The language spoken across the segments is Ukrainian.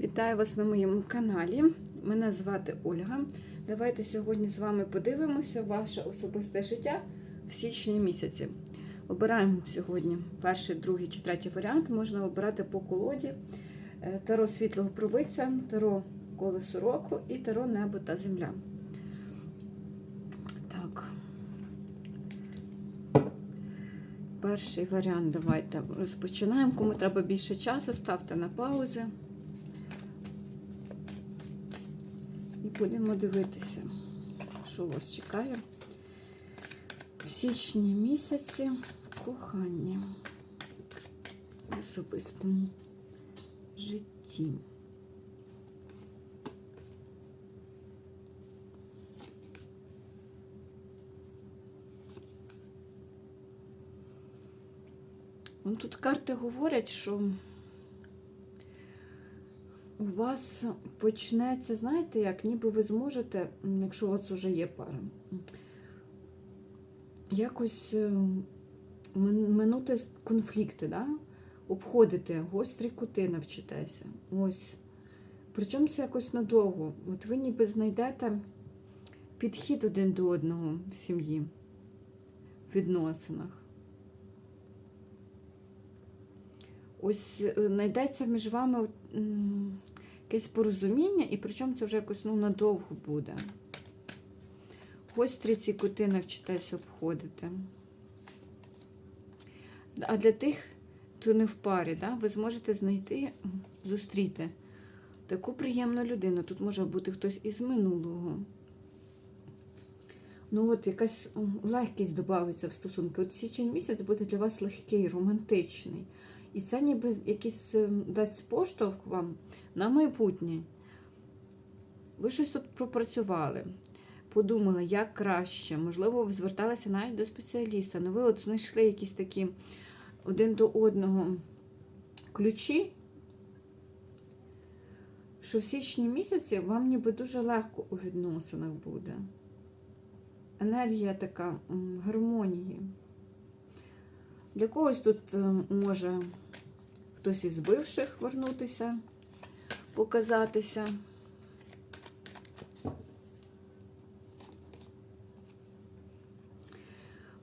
Вітаю вас на моєму каналі. Мене звати Ольга. Давайте сьогодні з вами подивимося ваше особисте життя в січні місяці. Обираємо сьогодні перший, другий чи третій варіант. Можна обирати по колоді Е, таро світлого провидця, таро колесо року і таро небо та земля. Так. Перший варіант давайте розпочинаємо. Кому треба більше часу, ставте на паузи. І будемо дивитися, що вас чекає в січні місяці в коханні в особистому житті. Тут карти говорять, що у вас почнеться, знаєте, як ніби ви зможете, якщо у вас вже є пара, якось е, минути конфлікти, да? обходити, гострі кути навчитеся. Ось. Причому це якось надовго. От ви ніби знайдете підхід один до одного в сім'ї, в відносинах. Ось е, знайдеться між вами якесь порозуміння, і причому це вже якось ну, надовго буде. Гострі ці кути навчитесь обходити. А для тих, хто не в парі, да, ви зможете знайти, зустріти таку приємну людину. Тут може бути хтось із минулого. Ну, от якась легкість додається в стосунки. От січень місяць буде для вас легкий, романтичний. І це ніби якийсь дасть поштовх вам на майбутнє. Ви щось тут пропрацювали, подумали, як краще. Можливо, зверталися навіть до спеціаліста. Ну ви от знайшли якісь такі один до одного ключі, що в січні місяці вам ніби дуже легко у відносинах буде. Енергія така гармонії. Для когось тут може хтось із бивших вернутися, показатися.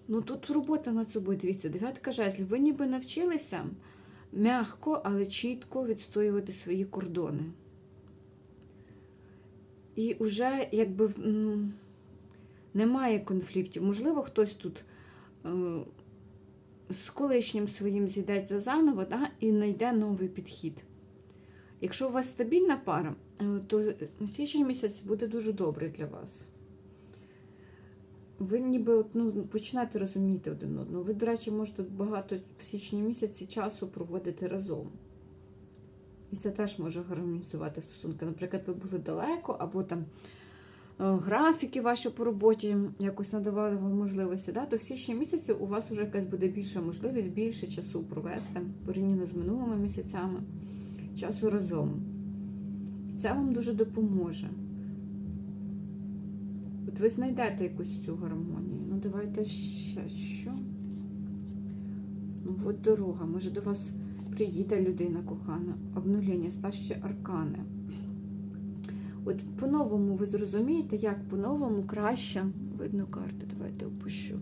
Ну тут робота над собою, дивіться, дев'ятка жезлів. Ви ніби навчилися м'яко, але чітко відстоювати свої кордони. І вже якби немає конфліктів. Можливо, хтось тут е, з колишнім своїм зійдеться заново да, і знайде новий підхід. Якщо у вас стабільна пара, е, то січень місяць буде дуже добрий для вас. Ви ніби от, ну, починаєте розуміти один одного. Ви, до речі, можете багато в січні місяці часу проводити разом. І це теж може гармонізувати стосунки. Наприклад, ви були далеко, або там е, графіки ваші по роботі якось надавали вам можливості. Да? То в січні місяці у вас вже якась буде більша можливість, більше часу провести порівняно з минулими місяцями, часу разом. І це вам дуже допоможе. От ви знайдете якусь цю гармонію. Ну, давайте ще що. Ну, от дорога. Може до вас приїде людина кохана, обнулення, старші аркани. От по-новому ви зрозумієте, як по-новому краще, видно карту, давайте опущу.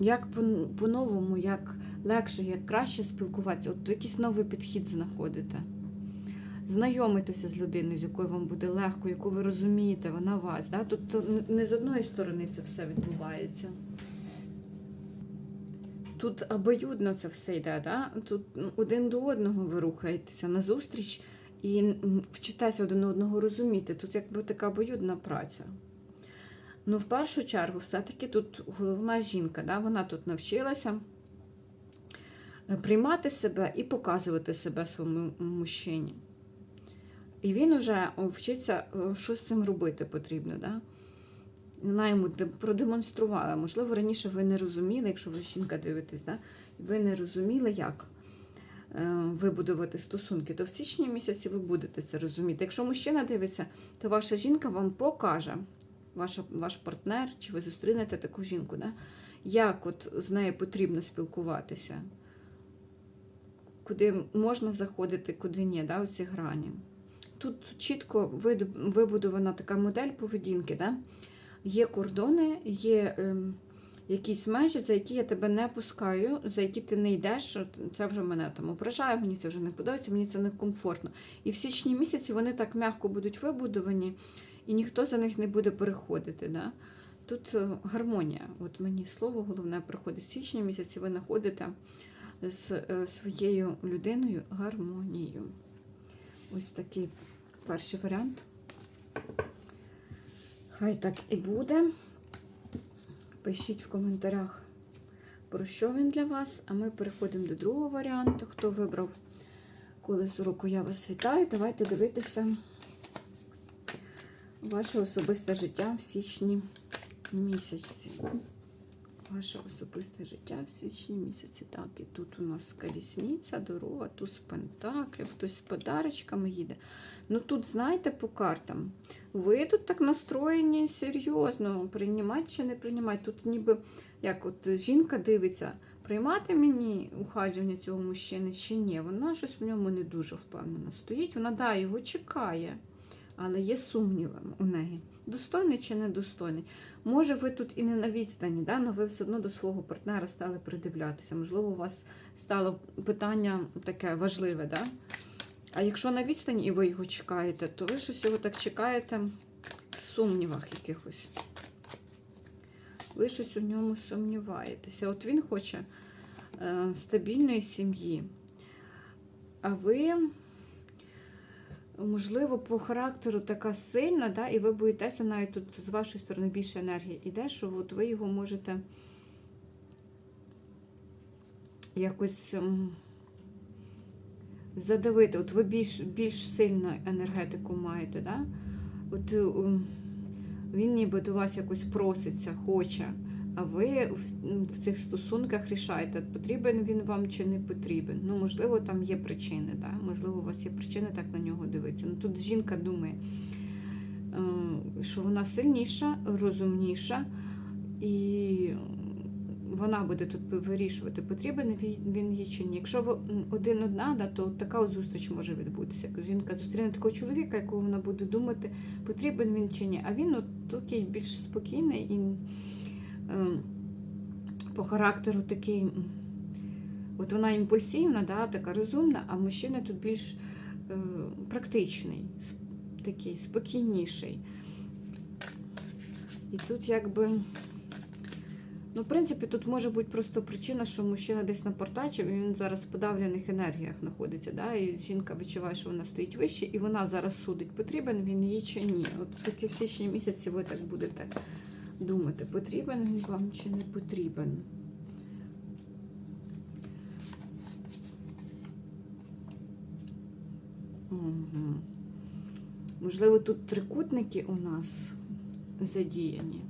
Як по-новому, як легше, як краще спілкуватися, от якийсь новий підхід знаходите. Знайомитися з людиною, з якою вам буде легко, яку ви розумієте, вона вас. Да? Тут не з одної сторони це все відбувається. Тут обоюдно це все йде, да? тут один до одного ви рухаєтеся на зустріч і вчитеся один одного розуміти. Тут якби така обоюдна праця. Ну, в першу чергу, все-таки тут головна жінка, да? вона тут навчилася приймати себе і показувати себе своєму мужчині. І він вже вчиться, що з цим робити потрібно. Да? Вона йому продемонструвала. Можливо, раніше ви не розуміли, якщо ви жінка дивитесь, да? ви не розуміли, як е, вибудувати стосунки, то в січні місяці ви будете це розуміти. Якщо мужчина дивиться, то ваша жінка вам покаже, ваша, ваш партнер, чи ви зустрінете таку жінку, да? як от з нею потрібно спілкуватися. Куди можна заходити, куди ні, да, оці грані. Тут чітко вибудована така модель поведінки. Да? Є кордони, є ем, якісь межі, за які я тебе не пускаю, за які ти не йдеш. Це вже мене там ображає, мені це вже не подобається, мені це некомфортно. І в січні місяці вони так м'яко будуть вибудовані, і ніхто за них не буде переходити. Да? Тут е, гармонія. От мені слово головне приходить в січні місяці, ви знаходите з е, своєю людиною гармонію. Ось такий перший варіант. Хай так і буде. Пишіть в коментарях, про що він для вас. А ми переходимо до другого варіанту. Хто вибрав колесо року, я вас вітаю. Давайте дивитися ваше особисте життя в січні місяці. Ваше особисте життя в січні місяці. Так, і тут у нас колісниця, дорога, туз пентаклів, хтось з подарочками їде. Ну тут, знаєте, по картам. Ви тут так настроєні серйозно, приймати чи не приймати. Тут ніби як от жінка дивиться, приймати мені ухадження цього мужчини чи ні. Вона щось в ньому не дуже впевнена стоїть. Вона да, його чекає, але є сумніви у неї. Достойний чи недостойний. Може, ви тут і не на відстані, да? але ви все одно до свого партнера стали придивлятися. Можливо, у вас стало питання таке важливе. Да? А якщо на відстані і ви його чекаєте, то ви щось його так чекаєте в сумнівах якихось. Ви щось у ньому сумніваєтеся. От він хоче е, стабільної сім'ї. А ви, можливо, по характеру така сильна, да, і ви боїтеся навіть тут з вашої сторони більше енергії іде, що от ви його можете якось. ем, задавити. От ви більш більш сильну енергетику маєте, да? От е, він ніби до вас якось проситься, хоче, а ви в, цих стосунках рішаєте, потрібен він вам чи не потрібен. Ну, можливо, там є причини, да? можливо, у вас є причини так на нього дивитися. Ну тут жінка думає, е, що вона сильніша, розумніша і вона буде тут вирішувати, потрібен він- їй чи ні. Якщо ви один одна, то така от зустріч може відбутися. Жінка зустріне такого чоловіка, якого вона буде думати, потрібен він чи ні. А він от такий більш спокійний і по характеру такий. От вона імпульсивна, да, така розумна, а мужчина тут більш е, практичний, такий спокійніший. І тут якби. Ну, в принципі, тут може бути просто причина, що мужчина десь напортачив, і він зараз в подавлених енергіях знаходиться. Да? І жінка відчуває, що вона стоїть вище, і вона зараз судить, потрібен він їй чи ні. От таки в січні місяці ви так будете думати, потрібен він вам чи не потрібен. Угу. Можливо, тут трикутники у нас задіяні.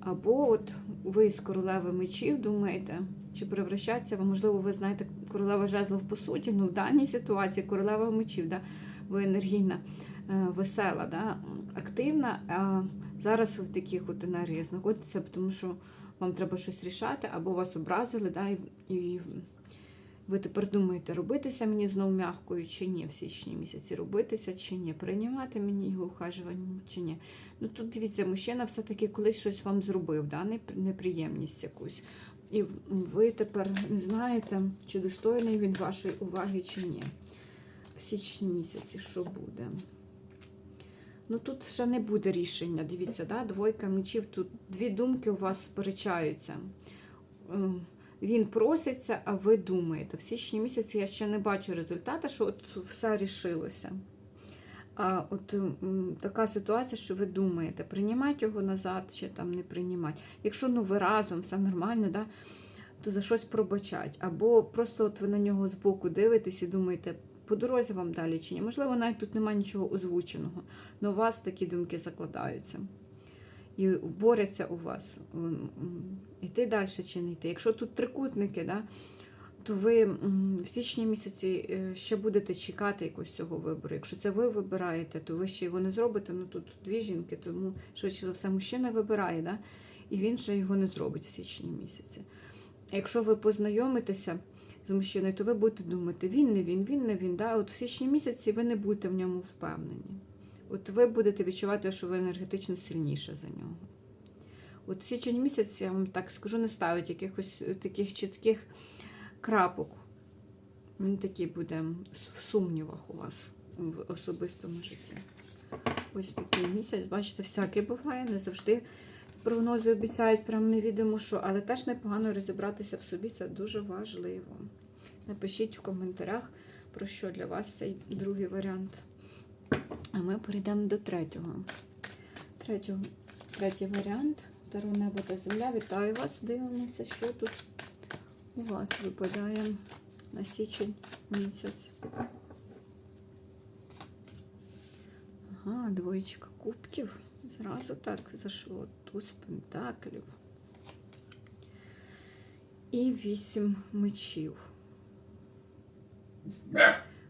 Або от ви з королеви мечів думаєте, чи превращаться, можливо, ви знаєте королева жезлов по суті, ну в даній ситуації королева мечів, да, ви енергійна, е, весела, да, активна, а зараз в таких от енергіях знаходитеся, тому що вам треба щось рішати, або вас образили, да, і, і ви тепер думаєте, робитися мені знову м'якою чи ні в січні місяці, робитися чи ні, приймати мені його ухажування чи ні. Ну тут дивіться, мужчина все-таки колись щось вам зробив, да? неприємність якусь. І ви тепер не знаєте, чи достойний він вашої уваги чи ні. В січні місяці що буде? Ну тут ще не буде рішення. Дивіться, да? двойка мечів, тут дві думки у вас сперечаються. Ем, Він проситься, а ви думаєте. В січні місяці я ще не бачу результату, що от все рішилося. А от така ситуація, що ви думаєте, приймати його назад чи там не приймати. Якщо ну ви разом, все нормально, да, то за щось пробачать. Або просто от ви на нього збоку дивитесь і думаєте, по дорозі вам далі чи ні. Можливо, навіть тут немає нічого озвученого, але у вас такі думки закладаються. І борються у вас. Йти далі чи не йти. Якщо тут трикутники, да, то ви в січні місяці е, ще будете чекати якогось цього вибору. Якщо це ви вибираєте, то ви ще його не зробите. Ну тут дві жінки, тому швидше за все мужчина вибирає, да? і він ще його не зробить в січні місяці. Якщо ви познайомитеся з мужчиною, то ви будете думати, він не він, він не він. Да? От в січні місяці ви не будете в ньому впевнені. От ви будете відчувати, що ви енергетично сильніше за нього. От січень місяць, я вам так скажу, не ставить якихось е, таких чітких крапок. Він такий буде в сумнівах у вас в особистому житті. Ось такий місяць, бачите, всяке буває, не завжди прогнози обіцяють прям невідомо що, але теж непогано розібратися в собі, це дуже важливо. Напишіть в коментарях, про що для вас цей другий варіант. А ми перейдемо до третього. Третього, третій варіант. Таро небо та земля. Вітаю вас. Дивимося, що тут у вас випадає на січень місяць. Ага, двоєчка кубків. Зразу так зайшло. Туз пентаклів. І вісім мечів.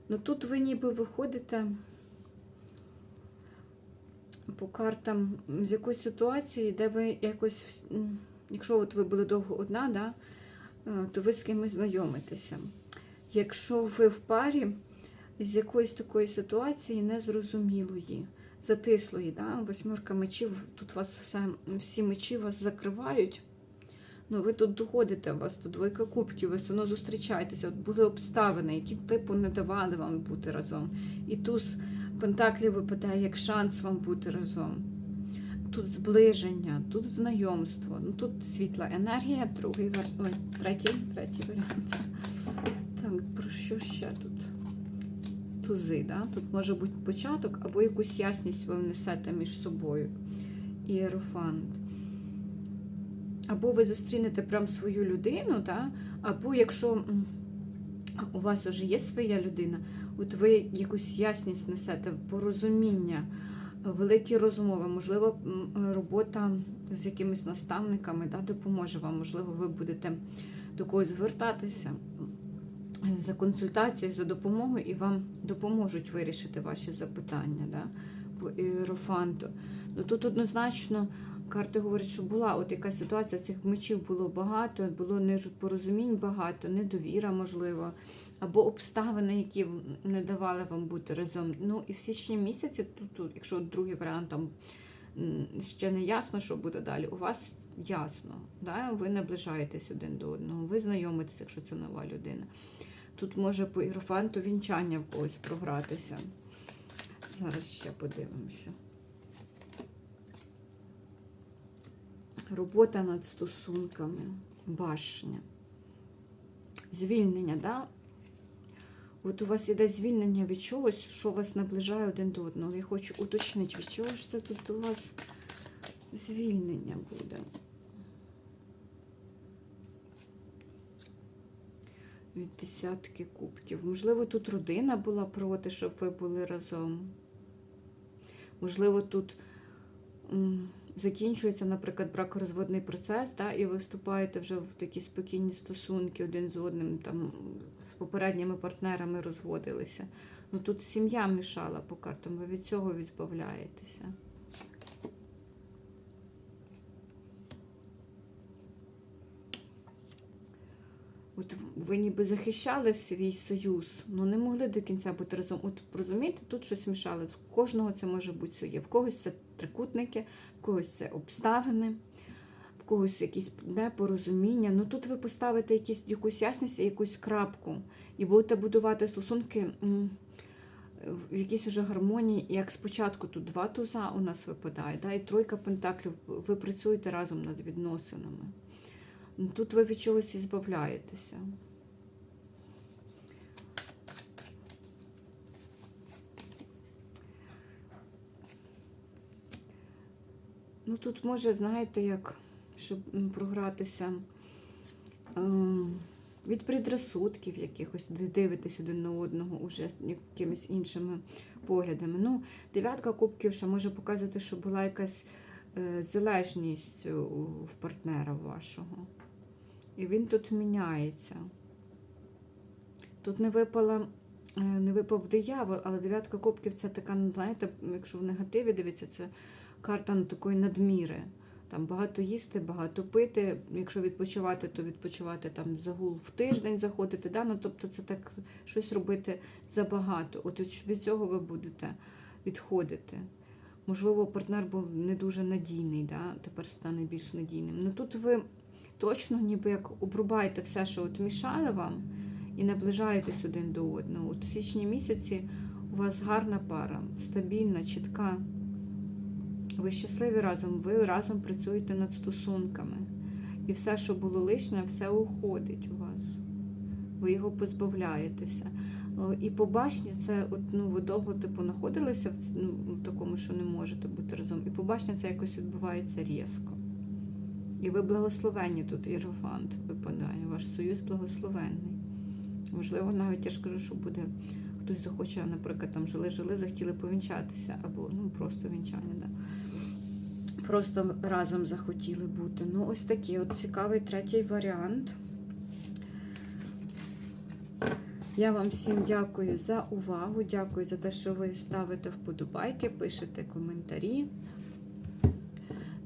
Ну тут ви ніби виходите по картам з якоїсь ситуації, де ви якось, якщо от ви були довго одна, да, е, то ви з кимось знайомитеся. Якщо ви в парі з якоїсь такої ситуації незрозумілої, затислої, да, восьмерка мечів, тут вас все, всі мечі вас закривають. Ну, ви тут доходите, у вас тут двойка кубків, ви все одно зустрічаєтеся. От були обставини, які типу не давали вам бути разом. І туз Пентаклів випадає як шанс вам бути разом. Тут зближення, тут знайомство, ну тут світла енергія, другий вар... Ой, третій, третій варіант. Так, про що ще тут? Тузи, да? Тут може бути початок, або якусь ясність ви внесете між собою. Іерофант. Або ви зустрінете прям свою людину, да? або якщо у вас вже є своя людина, от ви якусь ясність несете, порозуміння, великі розмови, можливо, робота з якимись наставниками да, допоможе вам, можливо, ви будете до когось звертатися за консультацією, за допомогою, і вам допоможуть вирішити ваші запитання да, по іерофанту. Ну, тут однозначно карти говорять, що була от якась ситуація, цих мечів було багато, було непорозумінь багато, недовіра, можливо, або обставини, які не давали вам бути разом. Ну і в січні місяці, тут, якщо другий варіант там ще не ясно, що буде далі, у вас ясно, да? ви наближаєтесь один до одного, ви знайомитесь, якщо це нова людина. Тут може по іерофанту вінчання в когось програтися. Зараз ще подивимося. Робота над стосунками, башня. Звільнення, да? От у вас іде звільнення від чогось, що вас наближає один до одного. Я хочу уточнити, від чого ж це тут у вас звільнення буде. Від десятки кубків. Можливо, тут родина була проти, щоб ви були разом. Можливо, тут закінчується, наприклад, бракорозводний процес, да, і ви вступаєте вже в такі спокійні стосунки один з одним, там з попередніми партнерами розводилися. Ну тут сім'я мішала по картам, ви від цього відбавляєтеся. От ви ніби захищали свій союз, але не могли до кінця бути разом. От розумієте, тут щось мішало. В кожного це може бути своє. В когось це трикутники, в когось це обставини, в когось якісь непорозуміння. Ну тут ви поставите якісь, якусь ясність, якусь крапку, і будете будувати стосунки в якійсь уже гармонії. Як спочатку тут два туза у нас випадає, да, і тройка пентаклів, ви працюєте разом над відносинами. Тут ви від чогось і збавляєтеся. Ну, тут може, знаєте, як, щоб програтися ем, від предрассудків якихось, де один на одного уже якимись іншими поглядами. Ну, дев'ятка кубків ще може показувати, що була якась е, залежність у- партнера вашого. І він тут міняється. Тут не випала, е, не випав диявол, але дев'ятка кубків це така, ну, знаєте, якщо в негативі дивиться, це карта ну, такої надміри. Там багато їсти, багато пити. Якщо відпочивати, то відпочивати там загул в тиждень заходити. Да? Ну, тобто це так щось робити забагато. От від цього ви будете відходити. Можливо, партнер був не дуже надійний, да? тепер стане більш надійним. Ну тут ви точно ніби як обрубаєте все, що от мішає вам, і наближаєтесь один до одного. От в січні місяці у вас гарна пара, стабільна, чітка. Ви щасливі разом, ви разом працюєте над стосунками. І все, що було лишнє, все уходить у вас. Ви його позбавляєтеся. І побачення це, от, ну, ви довго типу, знаходилися в, ну, в такому, що не можете бути разом. І побачення це якось відбувається різко. І ви благословенні тут, Єрофант випадає, ваш союз благословенний. Можливо, навіть я ж кажу, що буде хтось захоче, наприклад, там жили-жили, захотіли повінчатися, або ну просто вінчання, да. Просто разом захотіли бути. Ну, ось такий от цікавий третій варіант. Я вам всім дякую за увагу. Дякую за те, що ви ставите вподобайки, пишете коментарі,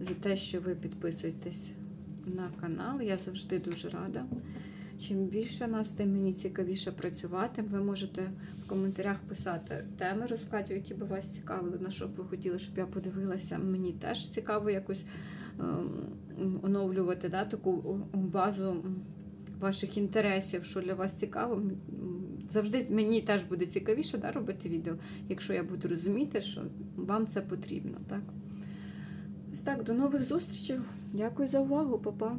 за те, що ви підписуєтесь на канал. Я завжди дуже рада. Чим більше нас, тим мені цікавіше працювати. Ви можете в коментарях писати теми розкладів, які би вас цікавили, на що б ви хотіли, щоб я подивилася. Мені теж цікаво якось ем, оновлювати да, таку базу ваших інтересів, що для вас цікаво. Завжди мені теж буде цікавіше да, робити відео, якщо я буду розуміти, що вам це потрібно. Так? Так, до нових зустрічей. Дякую за увагу, Па-па.